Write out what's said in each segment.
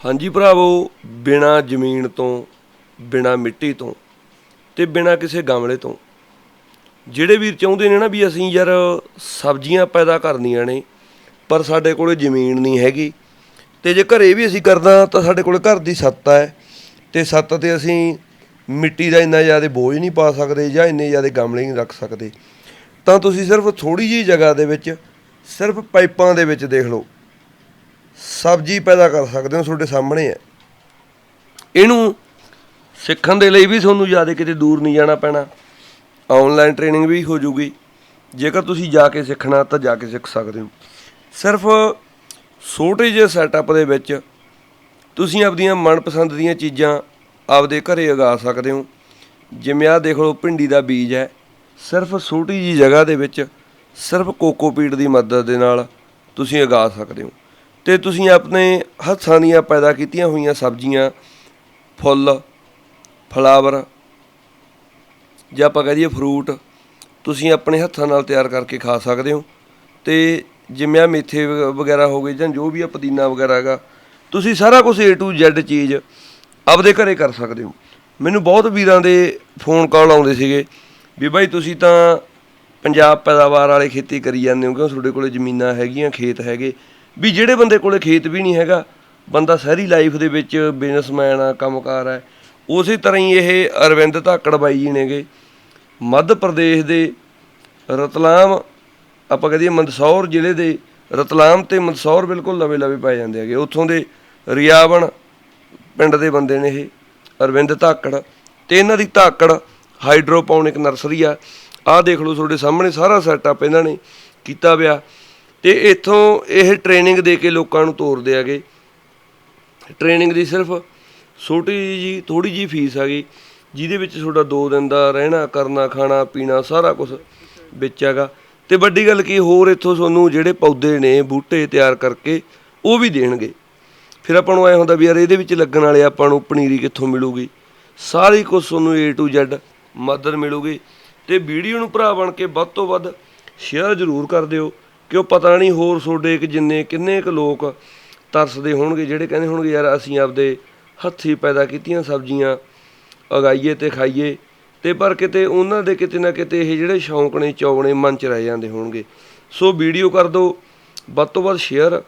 ਹਾਂਜੀ ਭਰਾਵੋ, ਬਿਨਾ ਜ਼ਮੀਨ ਤੋਂ, ਬਿਨਾ ਮਿੱਟੀ ਤੋਂ ਤੇ ਬਿਨਾ ਕਿਸੇ ਗਮਲੇ ਤੋਂ, ਜਿਹੜੇ ਵੀਰ ਚਾਹੁੰਦੇ ਨੇ ਨਾ ਵੀ ਅਸੀਂ ਯਾਰ ਸਬਜ਼ੀਆਂ ਪੈਦਾ ਕਰਨੀਆਂ ਨੇ, ਪਰ ਸਾਡੇ ਕੋਲੇ ਜ਼ਮੀਨ ਨਹੀਂ ਹੈਗੀ ਤੇ ਜੇ ਘਰੇ ਵੀ ਅਸੀਂ ਕਰਦਾ ਤਾਂ ਸਾਡੇ ਕੋਲੇ ਘਰ ਦੀ ਸੱਤ ਹੈ ਤੇ ਸੱਤ ਤੇ ਅਸੀਂ ਮਿੱਟੀ ਦਾ ਇੰਨਾ ਜ਼ਿਆਦਾ ਬੋਝ ਨਹੀਂ ਪਾ ਸਕਦੇ ਜਾਂ ਇੰਨੇ ਜ਼ਿਆਦਾ ਗਮਲੇ ਨਹੀਂ ਰੱਖ ਸਕਦੇ। ਤਾਂ ਤੁਸੀਂ ਸਿਰਫ ਥੋੜੀ ਜਿਹੀ ਜਗ੍ਹਾ ਦੇ ਵਿੱਚ ਸਿਰਫ ਪਾਈਪਾਂ ਦੇ ਵਿੱਚ ਦੇਖ ਲਓ। ਸਬਜ਼ੀ ਪੈਦਾ ਕਰ ਸਕਦੇ ਹੋ ਤੁਹਾਡੇ ਸਾਹਮਣੇ ਹੈ। ਇਹਨੂੰ ਸਿੱਖਣ ਦੇ ਲਈ ਵੀ ਤੁਹਾਨੂੰ ਜ਼ਿਆਦਾ ਕਿਤੇ ਦੂਰ ਨਹੀਂ ਜਾਣਾ ਪੈਣਾ। ਆਨਲਾਈਨ ਟ੍ਰੇਨਿੰਗ ਵੀ ਹੋ ਜੂਗੀ। ਜੇਕਰ ਤੁਸੀਂ ਜਾ ਕੇ ਸਿੱਖਣਾ ਤਾਂ ਜਾ ਕੇ ਸਿੱਖ ਸਕਦੇ ਹੋ। ਸਿਰਫ ਛੋਟੇ ਜਿਹੇ ਸੈਟਅਪ ਦੇ ਵਿੱਚ ਤੁਸੀਂ ਆਪਦੀਆਂ ਮਨਪਸੰਦ ਦੀਆਂ ਚੀਜ਼ਾਂ ਆਪਦੇ ਘਰੇ ਉਗਾ ਸਕਦੇ ਹੋ। ਜਿਵੇਂ ਆਹ ਦੇਖ ਲਓ, ਭਿੰਡੀ ਦਾ ਬੀਜ ਹੈ। ਸਿਰਫ ਛੋਟੀ ਜੀ ਜਗ੍ਹਾ ਦੇ ਵਿੱਚ ਸਿਰਫ ਕੋਕੋਪੀਟ ਦੀ ਮਦਦ ਦੇ ਨਾਲ ਤੁਸੀਂ ਉਗਾ ਸਕਦੇ ਹੋ। ਤੇ ਤੁਸੀਂ ਆਪਣੇ ਹੱਥਾਂ ਦੀਆਂ ਪੈਦਾ ਕੀਤੀਆਂ ਹੋਈਆਂ ਸਬਜ਼ੀਆਂ, ਫੁੱਲ, ਫਲਾਵਰ, ਜਾਂ ਆਪਾਂ ਕਹਿ ਦਈਏ ਫਰੂਟ ਤੁਸੀਂ ਆਪਣੇ ਹੱਥਾਂ ਨਾਲ ਤਿਆਰ ਕਰਕੇ ਖਾ ਸਕਦੇ ਹੋ। ਤੇ ਜਿਵੇਂ ਆ ਮੇਥੇ ਵ- ਵਗੈਰਾ ਹੋ ਗਏ ਜਾਂ ਜੋ ਵੀ ਆ ਪੁਦੀਨਾ ਵਗੈਰਾ ਹੈਗਾ, ਤੁਸੀਂ ਸਾਰਾ ਕੁਝ A to Z ਚੀਜ਼ ਆਪਦੇ ਘਰੇ ਕਰ ਸਕਦੇ ਹੋ। ਮੈਨੂੰ ਬਹੁਤ ਵੀਰਾਂ ਦੇ ਫੋਨ ਕਾਲ ਆਉਂਦੇ ਸੀਗੇ ਵੀ ਭਾਈ ਤੁਸੀਂ ਤਾਂ ਪੰਜਾਬ ਪੈਦਾਵਾਰ ਵਾਲੇ ਖੇਤੀ ਕਰੀ ਜਾਂਦੇ ਹੋ ਕਿਉਂ? ਤੁਹਾਡੇ ਕੋਲੇ ਜ਼ਮੀਨਾਂ ਹੈਗੀਆਂ, ਖੇਤ ਹੈਗੇ। ਵੀ ਜਿਹੜੇ ਬੰਦੇ ਕੋਲੇ ਖੇਤ ਵੀ ਨਹੀਂ ਹੈਗਾ, ਬੰਦਾ ਸਹਿਰੀ ਲਾਈਫ ਦੇ ਵਿੱਚ ਬਿਜ਼ਨਸਮੈਨ ਆ, ਕੰਮਕਾਰ ਹੈ ਉਸੇ ਤਰ੍ਹਾਂ ਹੀ ਇਹ ਅਰਵਿੰਦ ਧਾਕੜ ਬਾਈ ਜੀ ਨੇਗੇ। ਮੱਧ ਪ੍ਰਦੇਸ਼ ਦੇ ਰਤਲਾਮ, ਆਪਾਂ ਕਹਦੇ ਮੰਦਸੌਰ ਜ਼ਿਲ੍ਹੇ ਦੇ ਰਤਲਾਮ ਤੇ ਮੰਦਸੌਰ ਬਿਲਕੁਲ ਲਵੇ ਲਵੇ ਪੈ ਜਾਂਦੇ ਹੈਗੇ। ਉੱਥੋਂ ਦੇ ਰਿਆਵਣ ਪਿੰਡ ਦੇ ਬੰਦੇ ਨੇ ਇਹ, ਅਰਵਿੰਦ ਧਾਕੜ। ਤੇ ਇਹਨਾਂ ਦੀ ਧਾਕੜ ਹਾਈਡਰੋਪੋਨਿਕ ਨਰਸਰੀ ਆ। ਆਹ ਦੇਖ ਲਓ ਤੁਹਾਡੇ ਸਾਹਮਣੇ ਸਾਰਾ ਸੈਟਅਪ ਇਹਨਾਂ ਨੇ ਕੀਤਾ ਪਿਆ। ਤੇ ਇੱਥੋਂ ਇਹ ਟ੍ਰੇਨਿੰਗ ਦੇ ਕੇ ਲੋਕਾਂ ਨੂੰ ਤੋਰਦੇ ਹੈਗੇ। ਟ੍ਰੇਨਿੰਗ ਦੀ ਸਿਰਫ ਛੋਟੀ ਜੀ ਥੋੜੀ ਜੀ ਫੀਸ ਹੈਗੀ, ਜਿਹਦੇ ਵਿੱਚ ਤੁਹਾਡਾ 2 ਦਿਨ ਦਾ ਰਹਿਣਾ, ਕਰਨਾ, ਖਾਣਾ, ਪੀਣਾ, ਸਾਰਾ ਕੁਝ ਵਿੱਚ ਹੈਗਾ। ਤੇ ਵੱਡੀ ਗੱਲ ਕੀ, ਹੋਰ ਇੱਥੋਂ ਤੁਹਾਨੂੰ ਜਿਹੜੇ ਪੌਦੇ ਨੇ, ਬੂਟੇ ਤਿਆਰ ਕਰਕੇ ਉਹ ਵੀ ਦੇਣਗੇ। ਫਿਰ ਆਪਾਂ ਨੂੰ ਐ ਹੁੰਦਾ ਵੀ ਯਾਰ ਇਹਦੇ ਵਿੱਚ ਲੱਗਣ ਵਾਲੇ ਆਪਾਂ ਨੂੰ ਪਨੀਰੀ ਕਿੱਥੋਂ ਮਿਲੂਗੀ? ਸਾਰੀ ਕੁਝ ਤੁਹਾਨੂੰ A to Z ਮਦਦ ਮਿਲੂਗੀ। ਤੇ ਵੀਡੀਓ ਨੂੰ ਭਰਾ ਬਣ ਕੇ ਵੱਧ ਤੋਂ ਵੱਧ ਸ਼ੇਅਰ ਜ਼ਰੂਰ ਕਰ ਦਿਓ। ਕਿ ਉਹ ਪਤਾ ਨਹੀਂ ਹੋਰ ਤੁਹਾਡੇ ਕਿ ਜਿੰਨੇ, ਕਿੰਨੇ ਕੁ ਲੋਕ ਤਰਸਦੇ ਹੋਣਗੇ, ਜਿਹੜੇ ਕਹਿੰਦੇ ਹੋਣਗੇ, ਯਾਰ ਅਸੀਂ ਆਪਦੇ ਹੱਥੀਂ ਪੈਦਾ ਕੀਤੀਆਂ ਸਬਜ਼ੀਆਂ, ਉਗਾਈਏ ਤੇ ਖਾਈਏ। ਤੇ ਪਰ ਕਿਤੇ ਉਹਨਾਂ ਦੇ ਕਿਤੇ ਨਾ ਕਿਤੇ ਇਹ ਜਿਹੜੇ ਸ਼ੌਂਕ ਨੇ ਚੌਗਣੇ ਮਨ ਚ ਰਹਿ ਜਾਂਦੇ ਹੋਣਗੇ। ਸੋ ਵੀਡੀਓ ਕਰ ਦਿਓ, ਵੱਧ ਤੋਂ ਵੱਧ ਸ਼ੇਅਰ।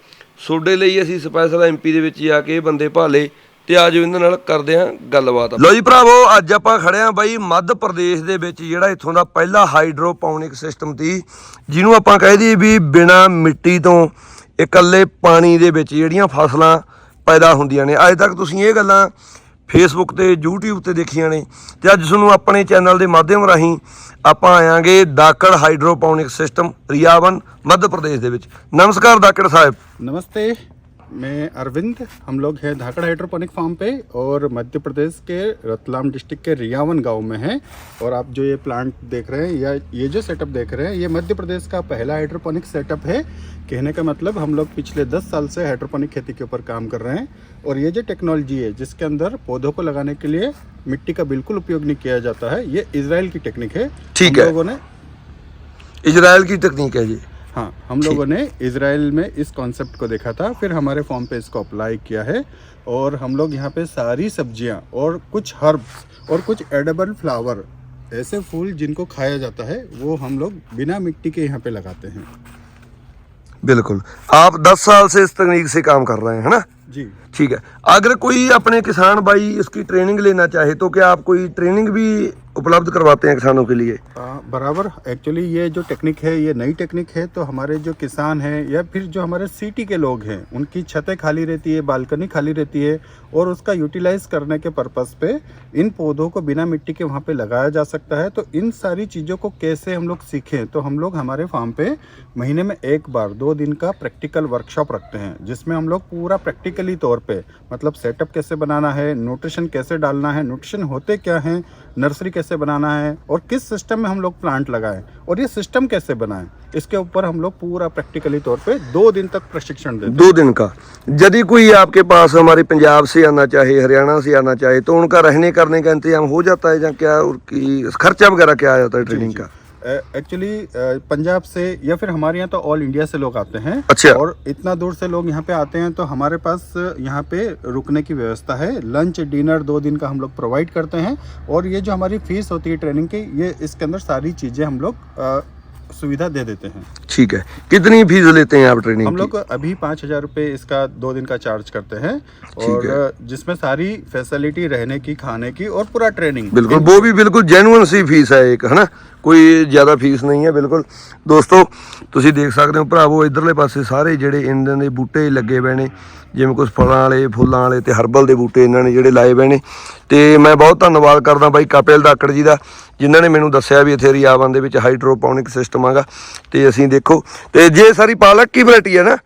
ਤੁਹਾਡੇ ਲਈ ਅਸੀਂ ਸਪੈਸ਼ਲ ਐਮਪੀ ਦੇ ਵਿੱਚ ਜਾ ਕੇ ਇਹ ਬੰਦੇ ਭਾਲੇ। ਤੇ ਆਜੋ ਇਹਨਾਂ ਨਾਲ ਕਰਦੇ ਆਂ ਗੱਲਬਾਤ। ਲੋ ਜੀ ਭਰਾਵੋ ਅੱਜ ਆਪਾਂ ਖੜੇ ਆਂ ਬਾਈ ਮੱਧ ਪ੍ਰਦੇਸ਼ ਦੇ ਵਿੱਚ ਜਿਹੜਾ ਇੱਥੋਂ ਦਾ ਪਹਿਲਾ ਹਾਈਡਰੋਪੋਨਿਕ ਸਿਸਟਮ ਸੀ ਜਿਹਨੂੰ ਆਪਾਂ ਕਹਿ ਦਈਏ ਵੀ ਬਿਨਾ ਮਿੱਟੀ ਤੋਂ ਇਕੱਲੇ ਪਾਣੀ ਦੇ ਵਿੱਚ ਜਿਹੜੀਆਂ ਫਸਲਾਂ ਪੈਦਾ ਹੁੰਦੀਆਂ ਨੇ। ਅੱਜ ਤੱਕ ਤੁਸੀਂ ਇਹ ਗੱਲਾਂ ਫੇਸਬੁੱਕ ਤੇ YouTube ਤੇ ਦੇਖੀਆਂ ਨੇ। ਤੇ ਅੱਜ ਤੁਹਾਨੂੰ ਆਪਣੇ ਚੈਨਲ ਦੇ ਮਾਧਿਅਮ ਰਾਹੀਂ ਆਪਾਂ ਆਵਾਂਗੇ ਦਾਕੜ ਹਾਈਡਰੋਪੋਨਿਕ ਸਿਸਟਮ ਰਿਆਵਨ ਮੱਧ ਪ੍ਰਦੇਸ਼ ਦੇ ਵਿੱਚ। ਨਮਸਕਾਰ ਦਾਕੜ ਸਾਹਿਬ। ਨਮਸਤੇ। मैं अरविंद हम लोग हैं धाकड़ हाइड्रोपोनिक फार्म पे और मध्य प्रदेश के रतलाम डिस्ट्रिक्ट के रियावन गाँव में हैं। और आप जो ये प्लांट देख रहे हैं या ये जो सेटअप देख रहे हैं ये मध्य प्रदेश का पहला हाइड्रोपोनिक सेटअप है। कहने का मतलब हम लोग पिछले 10 साल से हाइड्रोपोनिक खेती के ऊपर काम कर रहे हैं। और ये जो टेक्नोलॉजी है जिसके अंदर पौधों को लगाने के लिए मिट्टी का बिल्कुल उपयोग नहीं किया जाता है ये इसराइल की टेक्निक है। ठीक है। लोगों ने इजराइल की तकनीक है जी हाँ हम लोगों ने इसराइल में इस कॉन्सेप्ट को देखा था फिर हमारे फॉर्म पे इसको अप्लाई किया है और हम लोग यहाँ पे सारी सब्ज़ियाँ और कुछ हर्ब्स और कुछ एडेबल फ्लावर ऐसे फूल जिनको खाया जाता है वो हम लोग बिना मिट्टी के यहाँ पे लगाते हैं। बिल्कुल। आप 10 साल से इस तकनीक से काम कर रहे हैं है ना? जी। ठीक है। अगर कोई अपने किसान भाई इसकी ट्रेनिंग लेना चाहे तो क्या आप कोई ट्रेनिंग भी उपलब्ध करवाते हैं किसानों के लिए? बराबर। एक्चुअली ये जो टेक्निक है, ये नई टेक्निक है तो हमारे जो किसान हैं या फिर जो हमारे सिटी के लोग हैं, उनकी छतें खाली रहती है, बालकनी खाली रहती है, और उसका यूटिलाइज करने के पर्पस पे इन पौधों को बिना मिट्टी के वहाँ पे लगाया जा सकता है। तो इन सारी चीज़ों को कैसे हम लोग सीखें तो हम लोग हमारे फार्म पे महीने में एक बार, दो दिन का प्रैक्टिकल वर्कशॉप रखते हैं, जिसमें हम लोग पूरा प्रैक्टिकली तौर पर मतलब सेटअप कैसे बनाना है न्यूट्रिशन कैसे डालना है न्यूट्रिशन होते क्या हैं नर्सरी कैसे बनाना है और किस सिस्टम में हम लोग प्लांट लगाएँ और ये सिस्टम कैसे बनाएँ इसके ऊपर हम लोग पूरा प्रैक्टिकली तौर पे दो दिन तक प्रशिक्षण देते दो दिन का। यदि कोई आपके पास हमारे पंजाब से आना चाहे हरियाणा से आना चाहे तो उनका रहने करने का इंतज़ाम हो जाता है या क्या उनकी खर्चा वगैरह क्या आ जाता है ट्रेनिंग का? एक्चुअली पंजाब से या फिर हमारे यहाँ तो ऑल इंडिया से लोग आते हैं। अच्छा। और इतना दूर से लोग यहाँ पे आते हैं तो हमारे पास यहाँ पे रुकने की व्यवस्था है। लंच डिनर दो दिन का हम लोग प्रोवाइड करते हैं। और ये जो हमारी फ़ीस होती है ट्रेनिंग की ये इसके अंदर सारी चीज़ें हम लोग सुविधा दे देते हैं। ठीक है। कितनी फ़ीस लेते हैं आप ट्रेनिंग हम लोग अभी पाँच हज़ार रुपये इसका दो दिन का चार्ज करते हैं। और है। जिसमें सारी फैसिलिटी रहने की खाने की और पूरा ट्रेनिंग बिल्कुल वो भी बिल्कुल जेनुअन सी फ़ीस है एक है ना? ਕੋਈ ਜ਼ਿਆਦਾ ਫੀਸ ਨਹੀਂ ਹੈ ਬਿਲਕੁਲ ਦੋਸਤੋ ਤੁਸੀਂ ਦੇਖ ਸਕਦੇ ਹੋ ਭਰਾਵੋ ਇਧਰਲੇ ਪਾਸੇ ਸਾਰੇ ਜਿਹੜੇ ਇਹਨਾਂ ਦੇ ਬੂਟੇ ਲੱਗੇ ਪਏ ਨੇ ਜਿਵੇਂ ਕੁਝ ਫਲਾਂ ਵਾਲੇ ਫੁੱਲਾਂ ਵਾਲੇ ਤੇ ਹਰਬਲ ਦੇ ਬੂਟੇ ਇਹਨਾਂ ਨੇ ਜਿਹੜੇ ਲਾਏ ਪਏ ਨੇ ਤੇ ਮੈਂ ਬਹੁਤ ਧੰਨਵਾਦ ਕਰਦਾ ਬਾਈ ਕਪਿਲ ਦਾਕੜ ਜੀ ਦਾ ਜਿਨ੍ਹਾਂ ਨੇ ਮੈਨੂੰ ਦੱਸਿਆ ਵੀ ਇੱਥੇ ਰਿਆਵਨ ਦੇ ਵਿੱਚ ਹਾਈਡਰੋਪੋਨਿਕ ਸਿਸਟਮ ਆਗਾ ਤੇ ਅਸੀਂ ਦੇਖੋ ਤੇ ਜੇ ਸਾਰੀ ਪਾਲਕ ਕੀ ਵੈਰਾਈਟੀ ਹੈ ਨਾ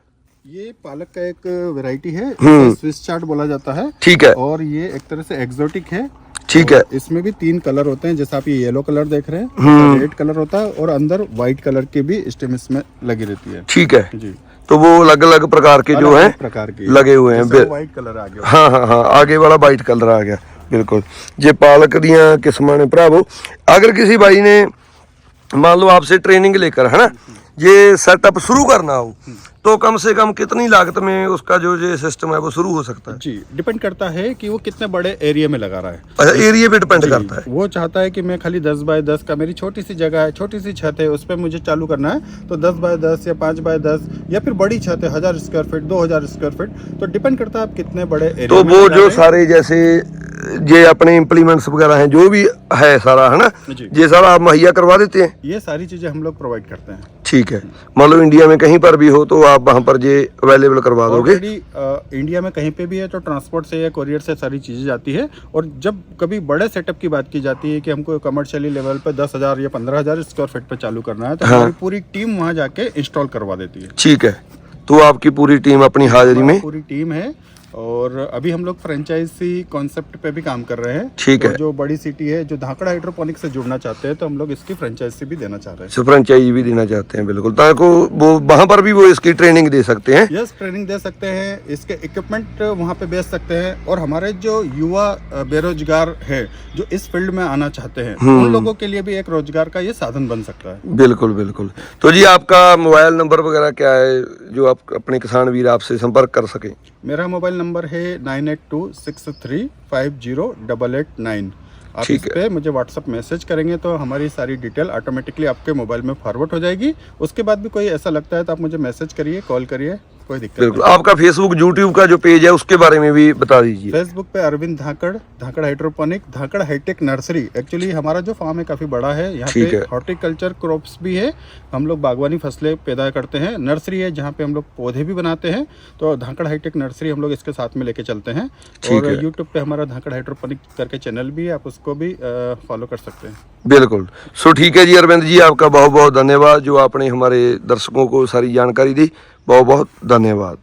ये पालक का एक वैरायटी है हम्म। इसे स्विस चार्ट बोला जाता है ਠੀਕ ਹੈ और ये एक तरह से एक्सोटिक है ठीक है और इसमें भी तीन कलर होते हैं जैसे आप ये येलो कलर देख रहे हम्म। हैं रेड कलर होता है और अंदर व्हाइट कलर की भी स्टेम इसमें लगी रहती है ठीक है जी तो वो अलग अलग प्रकार के जो अलग-अलग हैं प्रकार की लगे हुए हैं बिल- व्हाइट कलर आ गया ਹਾਂ ਹਾਂ ਹਾਂ ਆਗੇ ਵਾਲਾ ਵਾਈਟ ਕਲਰ ਆ ਗਿਆ ਬਿਲਕੁਲ ਜੇ ਪਾਲਕ ਦੀਆਂ ਕਿਸਮਾਂ ਨੇ ਭਰਾਵੋ ਅਗਰ ਕਿਸੇ भाई ने मान लो आपसे ट्रेनिंग लेकर है ना ये सेटअप शुरू करना हो तो कम से कम कितनी लागत में उसका जो ये सिस्टम है वो शुरू हो सकता है? जी डिपेंड करता है कि वो कितने बड़े एरिया में लगा रहा है। अच्छा एरिया पे डिपेंड करता है। वो चाहता है कि मैं खाली दस बाय दस का मेरी छोटी सी जगह है छोटी सी छत है उस पर मुझे चालू करना है तो दस बाय दस या पाँच बाय दस या फिर बड़ी छत है हज़ार स्क्वायर फीट दो हज़ार स्क्वायर फीट तो डिपेंड करता है आप कितने बड़े एरिया तो वो जो सारे जैसे ये अपने इम्प्लीमेंट्स वगैरह हैं जो भी है सारा है ना? ये सारा आप मुहैया करवा देते हैं? ये सारी चीज़ें हम लोग प्रोवाइड करते हैं। ठीक है। मान लो इंडिया में कहीं पर भी हो तो आप वहाँ पर ये अवेलेबल करवा दोगे। इंडिया में कहीं पे भी है तो ट्रांसपोर्ट से या कोरियर से सारी चीज़ें जाती है। और जब कभी बड़े सेटअप की बात की जाती है कि हमको कमर्शियली लेवल पे दस हज़ार या पंद्रह हज़ार स्क्वायर फीट पे चालू करना है तो हाँ। पूरी टीम वहाँ जाके इंस्टॉल करवा देती है। ठीक है। तो आपकी पूरी टीम अपनी हाजिरी में? पूरी टीम है। और अभी हम लोग फ्रेंचाइजी कॉन्सेप्ट पे भी काम कर रहे हैं। ठीक तो है। जो बड़ी सिटी है जो धाकड़ा हाइड्रोपोनिक से जुड़ना चाहते हैं तो हम लोग इसकी फ्रेंचाइजी भी देना चाह रहे हैं। फ्रेंचाइजी भी देना चाहते हैं बिल्कुल। ताकि वो वहाँ पर भी वो इसकी ट्रेनिंग दे सकते हैं? यस ट्रेनिंग दे सकते हैं। इसके इक्विपमेंट वहाँ पे बेच सकते हैं। और हमारे जो युवा बेरोजगार है जो इस फ़ील्ड में आना चाहते हैं हम्म। उन लोगों के लिए भी एक रोज़गार का ये साधन बन सकता है। बिल्कुल बिल्कुल। तो जी आपका मोबाइल नंबर वगैरह क्या है जो आप अपने किसान वीर आपसे संपर्क कर सके? मेरा मोबाइल नंबर है nine eight two six three five zero double eight nine. आप इस पे मुझे व्हाट्सअप मैसेज करेंगे तो हमारी सारी डिटेल ऑटोमेटिकली आपके मोबाइल में फॉरवर्ड हो जाएगी। उसके बाद भी कोई ऐसा लगता है तो आप मुझे मैसेज करिए कॉल करिए। कोई दिक्कत बिल्कुल। आपका फेसबुक यूट्यूब का जो पेज है उसके बारे में भी बता दीजिए। फेसबुक पे Arvind Dhakad Dhakad hydroponic Dhakad hitech nursery actually हमारा जो फार्म है काफ़ी बड़ा है। यहाँ पे। हॉर्टिकल्चर क्रॉप्स भी है। हम लोग बागवानी फ़सलें पैदा करते हैं। नर्सरी है जहाँ पे हम लोग पौधे भी बनाते हैं। तो धाकड़ हाईटेक नर्सरी हम लोग इसके साथ में लेके चलते हैं। और यूट्यूब पे हमारा धाकड़ हाइड्रोपोनिक करके चैनल भी है। आप उसको भी फॉलो कर सकते हैं। बिल्कुल। सो ठीक है जी अरविंद जी आपका बहुत बहुत धन्यवाद जो आपने हमारे दर्शकों को सारी जानकारी दी। ਬਹੁਤ ਬਹੁਤ ਧੰਨਵਾਦ।